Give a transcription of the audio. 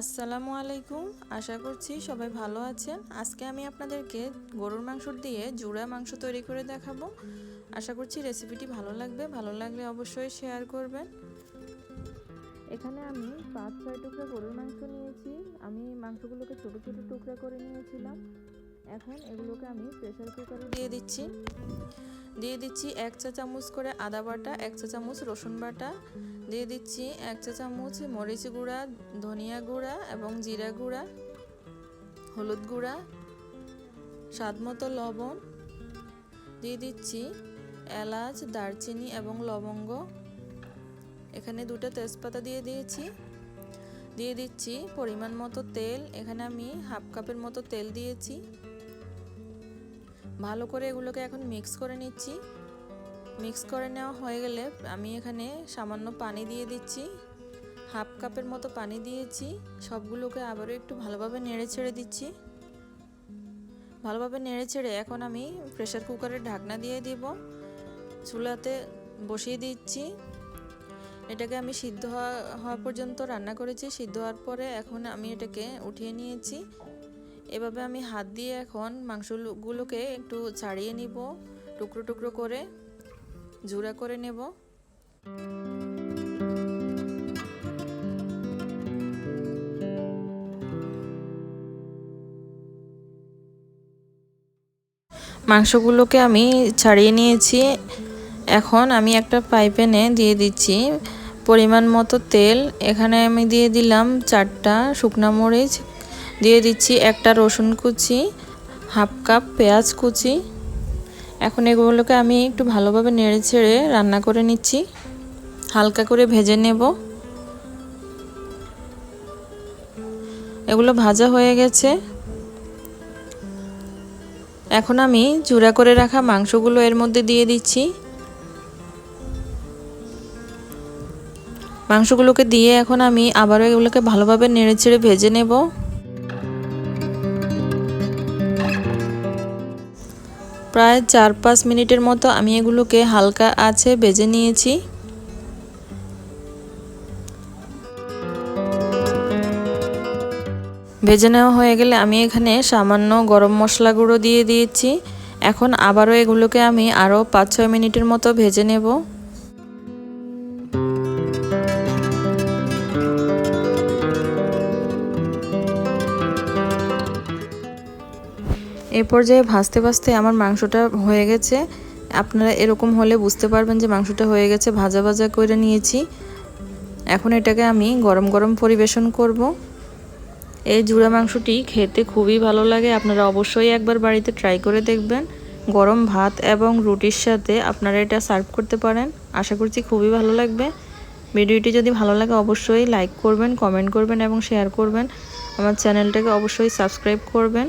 আসসালামু আলাইকুম। আশা করছি সবাই ভালো আছেন। আজকে আমি আপনাদেরকে গরুর মাংস দিয়ে জুড়া মাংস তৈরি করে দেখাবো। আশা করছি রেসিপিটি ভালো লাগবে। ভালো লাগলে অবশ্যই শেয়ার করবেন। এখানে আমি পাঁচ ছয় টুকরা গরুর মাংস নিয়েছি। আমি মাংসগুলোকে ছোটো ছোটো টুকরা করে নিয়েছিলাম। এখন এগুলোকে আমি প্রেসার কুকারে দিয়ে দিচ্ছি। দিয়ে দিচ্ছি এক চা চামচ করে আদা বাটা, এক চা চামচ রসুন বাটা, দিয়ে দিচ্ছি এক চা চামচ মরিচ গুঁড়া, ধনিয়া গুঁড়া এবং জিরা গুঁড়া, হলুদ গুঁড়া, স্বাদ মতো লবণ, দিয়ে দিচ্ছি এলাচ, দারচিনি এবং লবঙ্গ। এখানে দুটো তেজপাতা দিয়ে দিয়েছি। দিয়ে দিচ্ছি পরিমাণ মতো তেল। এখানে আমি হাফ কাপের মতো তেল দিয়েছি। ভালো করে এগুলোকে এখন মিক্স করে নিচ্ছি। মিক্স করে নেওয়া হয়ে গেলে আমি এখানে সামান্য পানি দিয়ে দিচ্ছি। হাফ কাপের মতো পানি দিয়েছি। সবগুলোকে আবারও একটু ভালোভাবে নেড়ে ছেড়ে দিচ্ছি। ভালোভাবে নেড়ে ছেড়ে এখন আমি প্রেশার কুকারের ঢাকনা দিয়ে দিব। চুলাতে বসিয়ে দিচ্ছি। এটাকে আমি সিদ্ধ হওয়া পর্যন্ত রান্না করেছি। সিদ্ধ হওয়ার পরে এখন আমি এটাকে উঠিয়ে নিয়েছি। এভাবে আমি হাত দিয়ে এখন মাংসগুলোকে একটু ছাড়িয়ে নিব, টুকরো টুকরো করে জুড়া করে নেব। মাংসগুলোকে আমি ছাড়িয়ে নিয়েছি। এখন আমি একটা পাইপেনে দিয়ে দিচ্ছি। পরিমাণ মতো তেল। এখানে আমি দিয়ে দিলাম চারটা শুকনা মরিচ দিয়ে দিচ্ছি একটা রসুন কুচি, হাফ কাপ পেঁয়াজ কুচি। এখন এগুলোকে আমি একটু ভালোভাবে নেড়ে ছেড়ে রান্না করে নিচ্ছি। হালকা করে ভেজে নেব। এগুলো ভাজা হয়ে গেছে। এখন আমি চূড়া করে রাখা মাংসগুলো এর মধ্যে দিয়ে দিচ্ছি। মাংসগুলোকে দিয়ে এখন আমি আবারও এগুলোকে ভালোভাবে নেড়ে ছেড়ে ভেজে নেব। প্রায় চার পাঁচ মিনিটের মতো আমি এগুলোকে হালকা আছে ভেজে নিয়েছি। ভেজে নেওয়া হয়ে গেলে আমি এখানে সামান্য গরম মশলা গুঁড়ো দিয়ে দিয়েছি। এখন আবারও এগুলোকে আমি আরও পাঁচ ছয় মিনিটের মতো ভেজে নেব। এ পর্যায়ে ভাজতে ভাজতে আমার মাংসটা হয়ে গেছে। আপনারা এরকম হলে বুঝতে পারবেন যে মাংসটা হয়ে গেছে, ভাজা ভাজা করে নিয়েছি। এখন এটাকে আমি গরম গরম পরিবেশন করব। এই জুড়া মাংসটি খেতে খুবই ভালো লাগে, আপনারা অবশ্যই একবার বাড়িতে ট্রাই করে দেখবেন। গরম ভাত এবং রুটির সাথে আপনারা এটা সার্ভ করতে পারেন, আশা করছি খুবই ভালো লাগবে। ভিডিওটি যদি ভালো লাগে অবশ্যই লাইক করবেন কমেন্ট করবেন এবং শেয়ার করবেন। আমার চ্যানেলটাকে অবশ্যই সাবস্ক্রাইব করবেন।